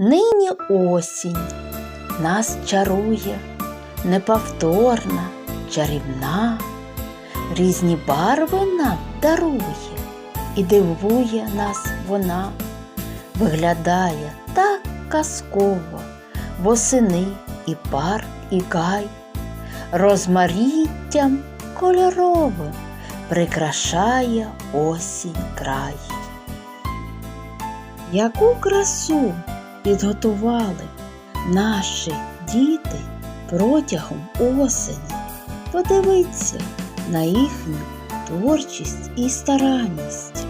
Нині осінь нас чарує, неповторна, чарівна, різні барви нам дарує і дивує нас вона, виглядає так казково, восени і парк, і гай, розмаріттям кольоровим прикрашає осінь край. Яку красу підготували наші діти протягом осені. Подивіться на їхню творчість і старанність.